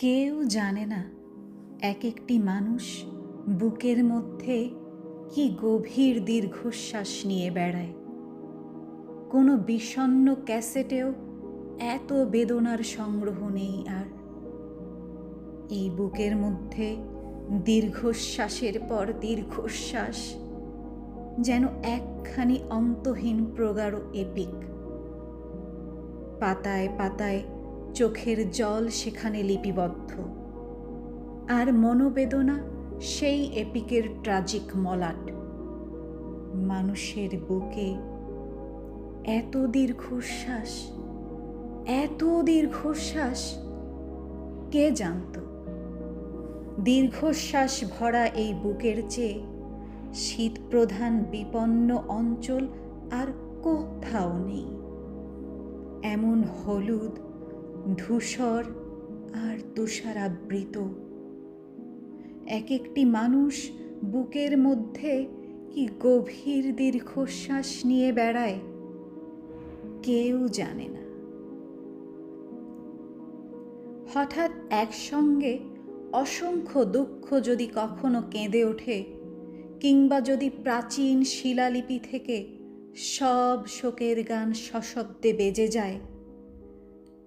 কেউ জানে না এক একটি মানুষ বুকের মধ্যে কি গভীর দীর্ঘশ্বাস নিয়ে বেড়ায়। কোনো বিষণ্ন ক্যাসেটেও এত বেদনার সংগ্রহ নেই আর। এই বুকের মধ্যে দীর্ঘশ্বাসের পর দীর্ঘশ্বাস যেন একখানি অন্তহীন প্রগাঢ় এপিক। পাতায় পাতায় চোখের জল সেখানে লিপিবদ্ধ। আর মনোবেদনা সেই এপিকের ট্রাজিক মলাট। মানুষের বুকে এত দীর্ঘশ্বাস এত দীর্ঘশ্বাস, কে জানত? দীর্ঘশ্বাস ভরা এই বুকের চেয়ে শীতপ্রধান বিপন্ন অঞ্চল আর কোথাও নেই। এমন হলুদ ধূসর আর তুষারাবৃত। এক একটি মানুষ বুকের মধ্যে কি গভীর দীর্ঘশ্বাস নিয়ে বেড়ায়, কেউ জানে না। হঠাৎ একসঙ্গে অসংখ্য দুঃখ যদি কখনো কেঁদে ওঠে, কিংবা যদি প্রাচীন শিলালিপি থেকে সব শোকের গান সশব্দে বেজে যায়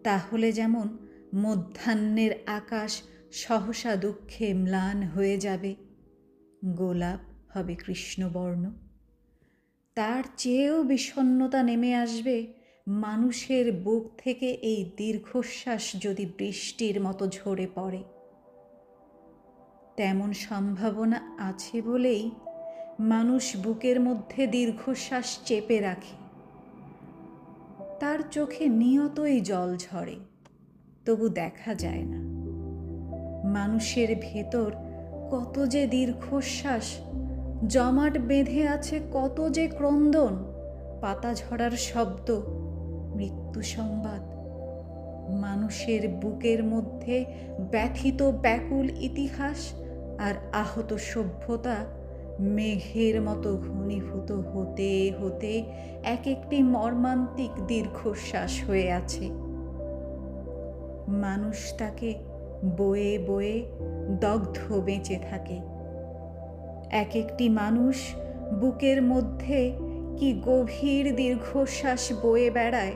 তাহলে যেমন মধ্যাহ্নের আকাশ সহসা দুঃখে ম্লান হয়ে যাবে, গোলাপ হবে কৃষ্ণবর্ণ। তার চেয়েও বিষণ্নতা নেমে আসবে মানুষের বুক থেকে এই দীর্ঘশ্বাস যদি বৃষ্টির মতো ঝরে পড়ে। তেমন সম্ভাবনা আছে বলেই মানুষ বুকের মধ্যে দীর্ঘশ্বাস চেপে রাখে। তার চোখে নিয়তই জল ঝরে, তবু দেখা যায় না। মানুষের ভেতর কত যে দীর্ঘশ্বাস, জমাট বেঁধে আছে কত যে ক্রন্দন, পাতা ঝরার শব্দ, মৃত্যু সংবাদ। মানুষের বুকের মধ্যে ব্যথিত ব্যাকুল ইতিহাস আর আহত সভ্যতা মেঘের মতো ঘনীভূত হতে হতে এক একটি মর্মান্তিক দীর্ঘশ্বাস হয়ে আছে। মানুষ তাকে বয়ে বয়ে দগ্ধ বেঁচে থাকে। এক একটি মানুষ বুকের মধ্যে কি গভীর দীর্ঘশ্বাস বয়ে বেড়ায়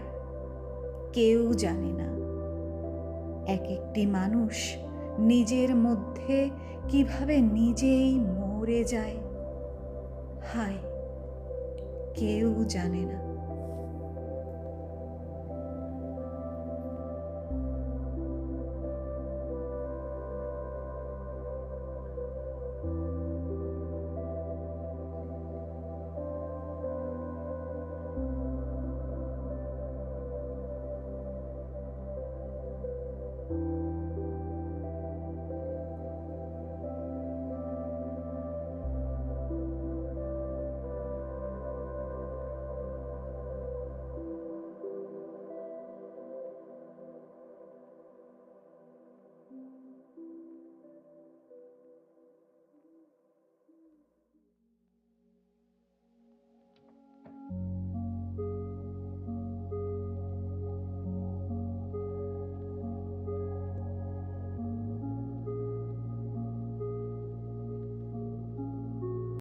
কেউ জানে না। এক একটি মানুষ নিজের মধ্যে কীভাবে নিজেই মরে যায় হায় কেউ জানে না